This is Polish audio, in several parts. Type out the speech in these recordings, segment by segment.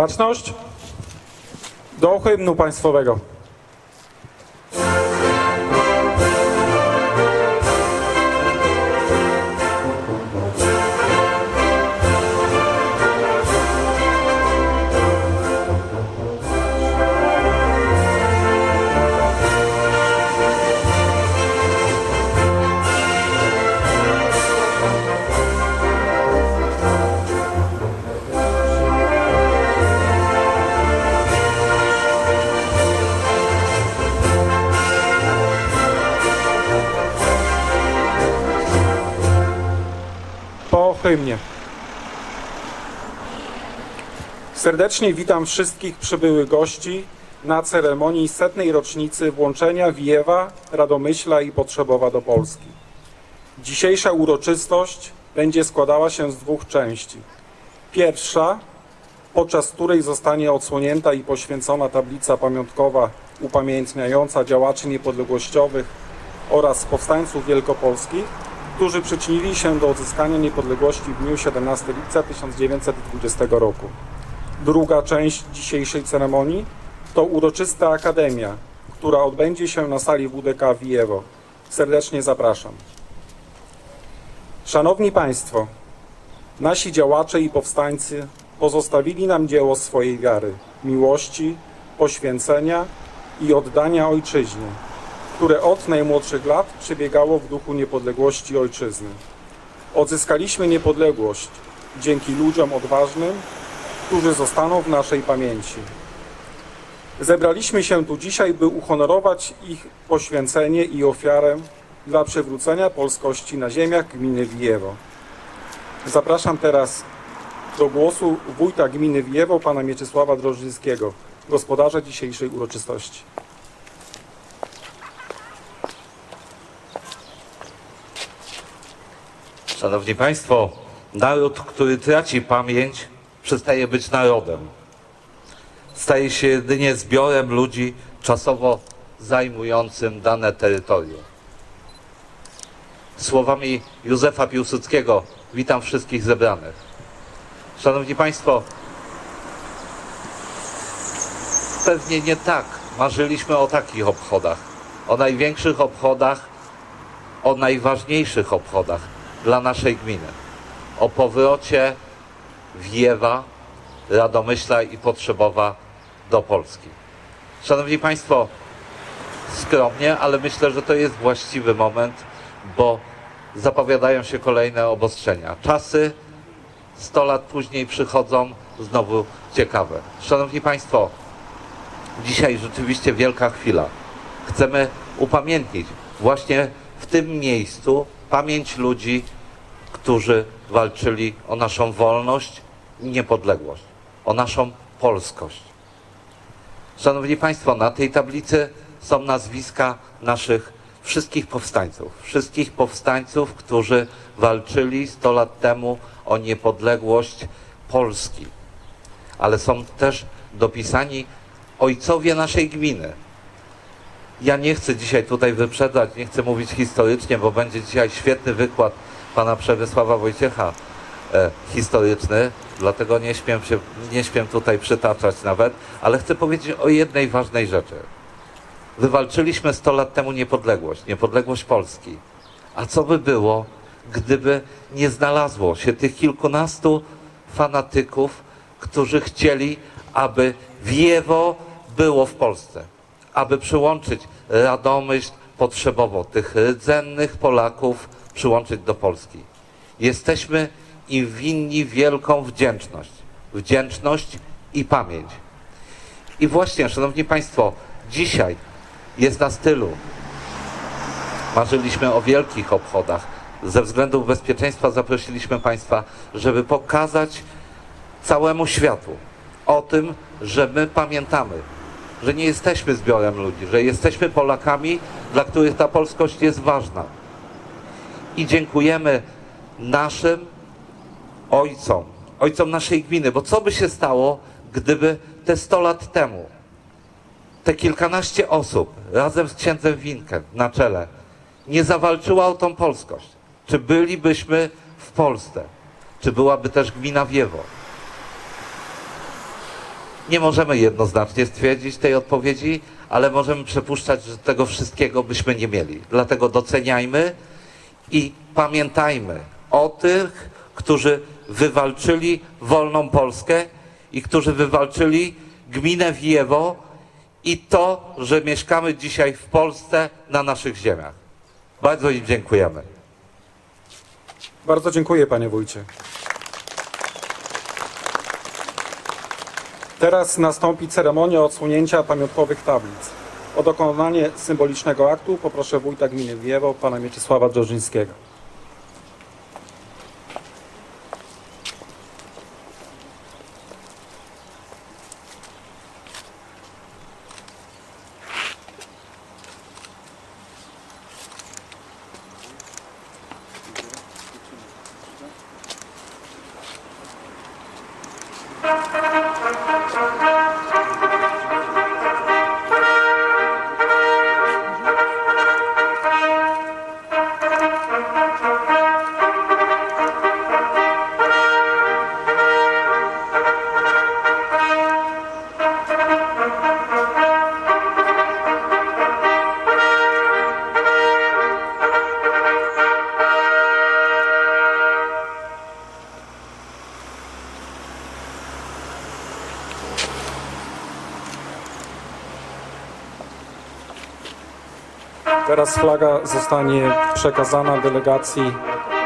Baczność do hymnu państwowego. Po hymnie. Serdecznie witam wszystkich przybyłych gości na ceremonii setnej rocznicy włączenia Wijewa, Radomyśla i Potrzebowa do Polski. Dzisiejsza uroczystość będzie składała się z dwóch części. Pierwsza, podczas której zostanie odsłonięta i poświęcona tablica pamiątkowa upamiętniająca działaczy niepodległościowych oraz powstańców wielkopolskich, którzy przyczynili się do odzyskania niepodległości w dniu 17 lipca 1920 roku. Druga część dzisiejszej ceremonii to uroczysta akademia, która odbędzie się na sali WDK Wijewo. Serdecznie zapraszam. Szanowni Państwo, nasi działacze i powstańcy pozostawili nam dzieło swojej wiary, miłości, poświęcenia i oddania ojczyźnie, które od najmłodszych lat przebiegało w duchu niepodległości ojczyzny. Odzyskaliśmy niepodległość dzięki ludziom odważnym, którzy zostaną w naszej pamięci. Zebraliśmy się tu dzisiaj, by uhonorować ich poświęcenie i ofiarę dla przywrócenia polskości na ziemiach gminy Wijewo. Zapraszam teraz do głosu wójta gminy Wijewo, pana Mieczysława Drożyńskiego, gospodarza dzisiejszej uroczystości. Szanowni Państwo, naród, który traci pamięć, przestaje być narodem. Staje się jedynie zbiorem ludzi czasowo zajmującym dane terytorium. Słowami Józefa Piłsudskiego witam wszystkich zebranych. Szanowni Państwo, pewnie nie tak marzyliśmy o takich obchodach, o największych obchodach, o najważniejszych obchodach dla naszej gminy. O powrocie Wiewa, Radomyśla i Potrzebowa do Polski. Szanowni Państwo, skromnie, ale myślę, że to jest właściwy moment, bo zapowiadają się kolejne obostrzenia. Czasy 100 lat później przychodzą znowu ciekawe. Szanowni Państwo, dzisiaj rzeczywiście wielka chwila. Chcemy upamiętnić właśnie w tym miejscu pamięć ludzi, którzy walczyli o naszą wolność i niepodległość, o naszą polskość. Szanowni Państwo, na tej tablicy są nazwiska naszych wszystkich powstańców. Wszystkich powstańców, którzy walczyli 100 lat temu o niepodległość Polski. Ale są też dopisani ojcowie naszej gminy. Ja nie chcę dzisiaj tutaj wyprzedzać, nie chcę mówić historycznie, bo będzie dzisiaj świetny wykład pana Przemysława Wojciecha e, historyczny, dlatego nie śmiem, się, nie śmiem tutaj przytaczać nawet, ale chcę powiedzieć o jednej ważnej rzeczy. Wywalczyliśmy 100 lat temu niepodległość, niepodległość Polski. A co by było, gdyby nie znalazło się tych kilkunastu fanatyków, którzy chcieli, aby Wiewo było w Polsce, aby przyłączyć Radomyśl potrzebowo tych rdzennych Polaków przyłączyć do Polski. Jesteśmy im winni wielką wdzięczność. Wdzięczność i pamięć. I właśnie, Szanowni Państwo, dzisiaj jest na stylu. Marzyliśmy o wielkich obchodach. Ze względów bezpieczeństwa zaprosiliśmy Państwa, żeby pokazać całemu światu o tym, że my pamiętamy, że nie jesteśmy zbiorem ludzi, że jesteśmy Polakami, dla których ta polskość jest ważna. I dziękujemy naszym ojcom, ojcom naszej gminy, bo co by się stało, gdyby te 100 lat temu te kilkanaście osób razem z księdzem Winkiem na czele nie zawalczyła o tą polskość? Czy bylibyśmy w Polsce? Czy byłaby też gmina Wiewo? Nie możemy jednoznacznie stwierdzić tej odpowiedzi, ale możemy przypuszczać, że tego wszystkiego byśmy nie mieli. Dlatego doceniajmy i pamiętajmy o tych, którzy wywalczyli wolną Polskę i którzy wywalczyli gminę Wijewo i to, że mieszkamy dzisiaj w Polsce na naszych ziemiach. Bardzo im dziękujemy. Bardzo dziękuję, panie wójcie. Teraz nastąpi ceremonia odsłonięcia pamiątkowych tablic. O dokonanie symbolicznego aktu poproszę wójta gminy Wiewo, pana Mieczysława Drzeżyńskiego. Teraz flaga zostanie przekazana delegacji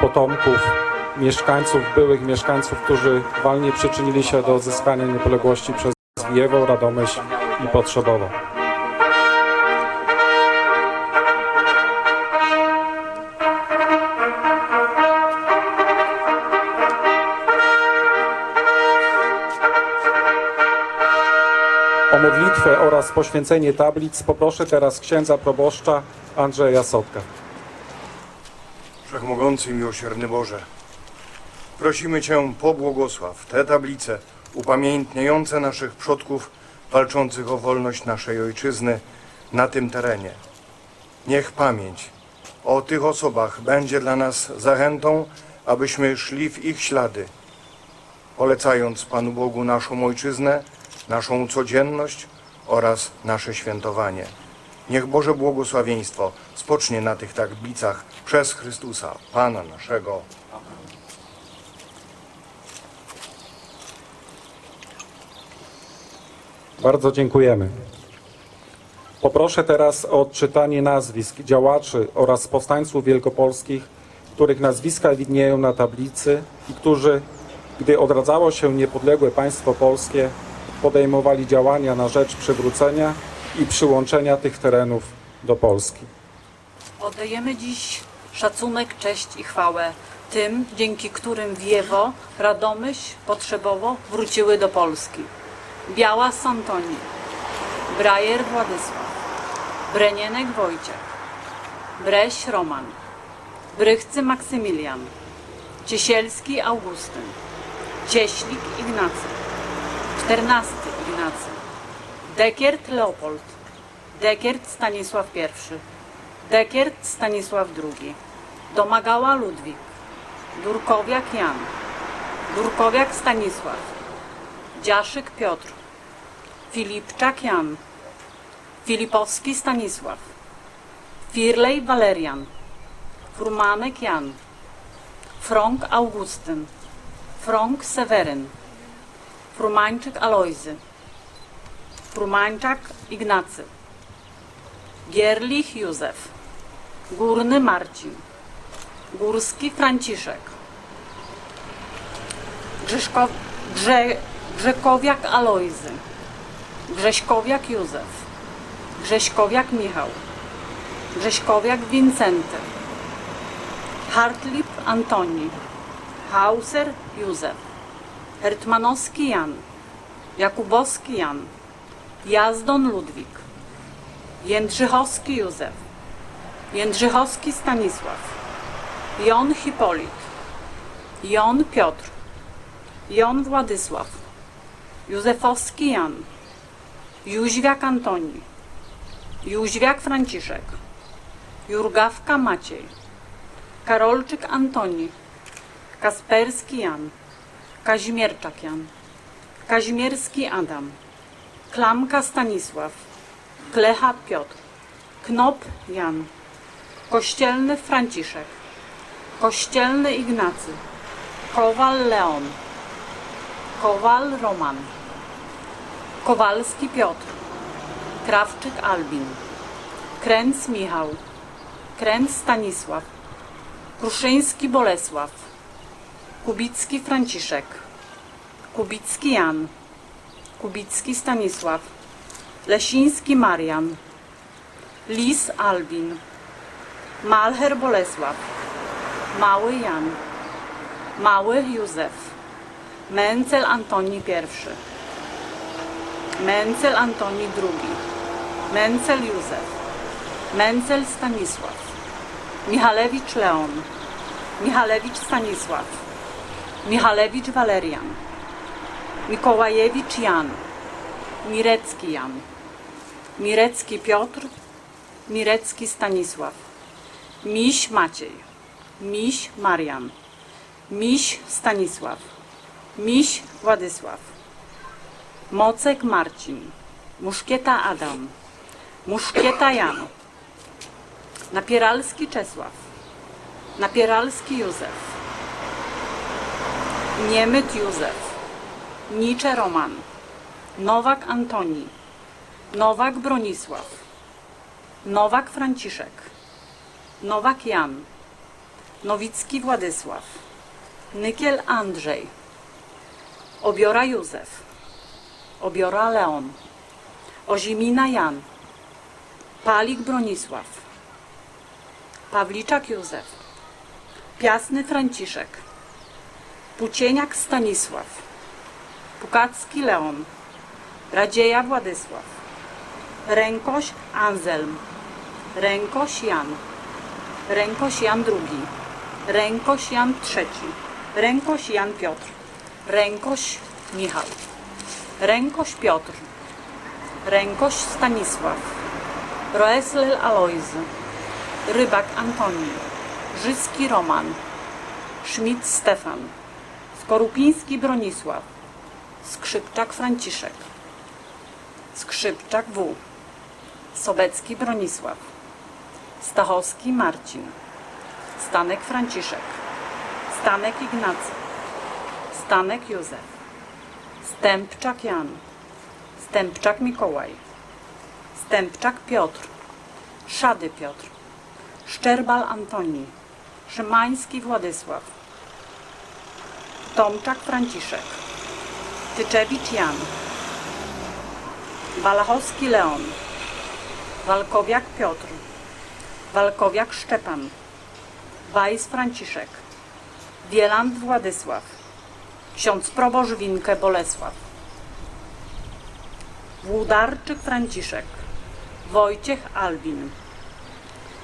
potomków mieszkańców, byłych mieszkańców, którzy walnie przyczynili się do odzyskania niepodległości przez Wijewo, Radomyśl i Potrzebowo. O modlitwę oraz poświęcenie tablic poproszę teraz księdza proboszcza Andrzeja Sotka. Wszechmogący miłosierny Boże, prosimy Cię, pobłogosław te tablice upamiętniające naszych przodków walczących o wolność naszej Ojczyzny na tym terenie. Niech pamięć o tych osobach będzie dla nas zachętą, abyśmy szli w ich ślady, polecając Panu Bogu naszą Ojczyznę, naszą codzienność oraz nasze świętowanie. Niech Boże błogosławieństwo spocznie na tych tablicach przez Chrystusa, Pana naszego. Bardzo dziękujemy. Poproszę teraz o odczytanie nazwisk działaczy oraz powstańców wielkopolskich, których nazwiska widnieją na tablicy i którzy, gdy odradzało się niepodległe państwo polskie, podejmowali działania na rzecz przywrócenia i przyłączenia tych terenów do Polski. Oddajemy dziś szacunek, cześć i chwałę tym, dzięki którym Wiewo, Radomyśl, Potrzebowo wróciły do Polski. Biała Santoni, Brajer Władysław, Brenienek Wojciech, Breś Roman, Brychcy Maksymilian, Ciesielski Augustyn, Cieślik Ignacy, czternasty Ignacy, Dekiert Leopold, Dekiert Stanisław I, Dekiert Stanisław II, Domagała Ludwik, Durkowiak Jan, Durkowiak Stanisław, Dziaszyk Piotr, Filipczak Jan, Filipowski Stanisław, Firlej Walerian, Furmanek Jan, Frąk Augustyn, Frąk Seweryn, Frumańczyk Alojzy, Frumańczak Ignacy, Gierlich Józef, Górny Marcin, Górski Franciszek, Grzyszko, Grze, Grzekowiak Alojzy, Grześkowiak Józef, Grześkowiak Michał, Grześkowiak Wincenty, Hartlip Antoni, Hauser Józef, Hertmanowski Jan, Jakubowski Jan, Jazdon Ludwik, Jędrzychowski Józef, Jędrzychowski Stanisław, Jon Hipolit, Jon Piotr, Jon Władysław, Józefowski Jan, Jóźwiak Antoni, Jóźwiak Franciszek, Jurgawka Maciej, Karolczyk Antoni, Kasperski Jan, Kazimierczak Jan, Kazimierski Adam, Klamka Stanisław, Klecha Piotr, Knop Jan, Kościelny Franciszek, Kościelny Ignacy, Kowal Leon, Kowal Roman, Kowalski Piotr, Krawczyk Albin, Kręc Michał, Kręc Stanisław, Kruszyński Bolesław, Kubicki Franciszek, Kubicki Jan, Kubicki Stanisław, Lesiński Marian, Lis Albin, Malher Bolesław, Mały Jan, Mały Józef, Mencel Antoni I, Mencel Antoni II, Mencel Józef, Mencel Stanisław, Michalewicz Leon, Michalewicz Stanisław, Michalewicz Walerian, Mikołajewicz Jan, Mirecki Jan, Mirecki Piotr, Mirecki Stanisław, Miś Maciej, Miś Marian, Miś Stanisław, Miś Władysław, Mocek Marcin, Muszkieta Adam, Muszkieta Jan, Napieralski Czesław, Napieralski Józef, Niemyt Józef, Nicze Roman, Nowak Antoni, Nowak Bronisław, Nowak Franciszek, Nowak Jan, Nowicki Władysław, Nykiel Andrzej, Obiora Józef, Obiora Leon, Ozimina Jan, Palik Bronisław, Pawliczak Józef, Piasny Franciszek, Pucieniak Stanisław, Pukacki Leon, Radzieja Władysław, Rękoś Anselm, Rękoś Jan, Rękoś Jan II, Rękoś Jan III, Rękoś Jan Piotr, Rękoś Michał, Rękoś Piotr, Rękoś Stanisław, Roeslel Alojzy, Rybak Antoni, Żyski Roman, Schmidt Stefan, Skorupiński Bronisław, Skrzypczak Franciszek, Skrzypczak W, Sobecki Bronisław, Stachowski Marcin, Stanek Franciszek, Stanek Ignacy, Stanek Józef, Stępczak Jan, Stępczak Mikołaj, Stępczak Piotr, Szady Piotr, Szczerbal Antoni, Szymański Władysław, Tomczak Franciszek, Tyczewicz Jan, Walachowski Leon, Walkowiak Piotr, Walkowiak Szczepan, Wajs Franciszek, Wieland Władysław, ksiądz proboszcz Winkę Bolesław, Włodarczyk Franciszek, Wojciech Albin,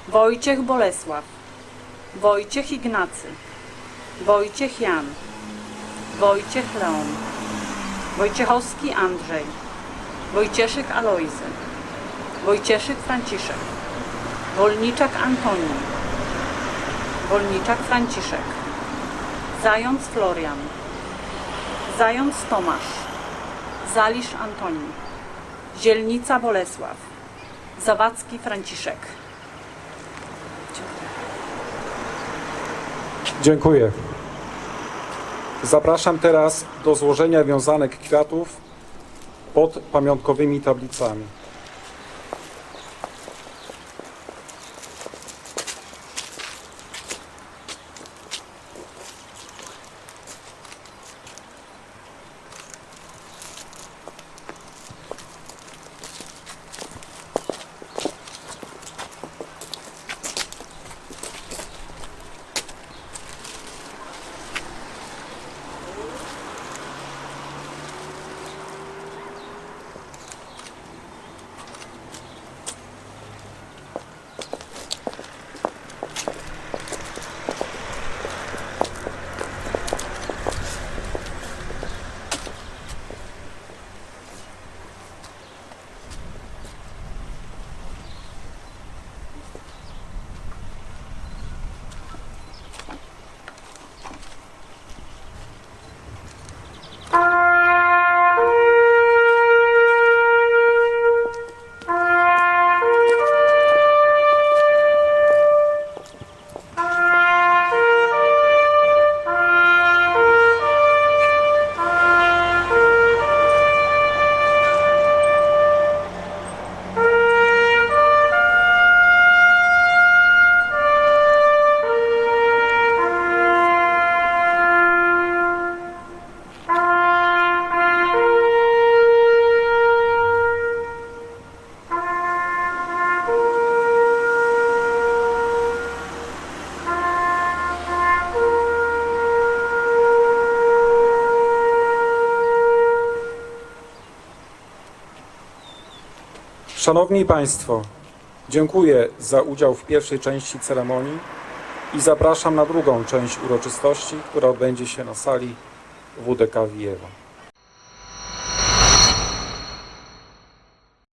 Wojciech Bolesław, Wojciech Ignacy, Wojciech Jan, Wojciech Leon, Wojciechowski Andrzej, Wojcieszyk Alojzy, Wojcieszyk Franciszek, Wolniczak Antoni, Wolniczak Franciszek, Zając Florian, Zając Tomasz, Zalisz Antoni, Zielnica Bolesław, Zawadzki Franciszek. Dziękuję. Zapraszam teraz do złożenia wiązanek kwiatów pod pamiątkowymi tablicami. Szanowni Państwo, dziękuję za udział w pierwszej części ceremonii i zapraszam na drugą część uroczystości, która odbędzie się na sali WDK Wijewa.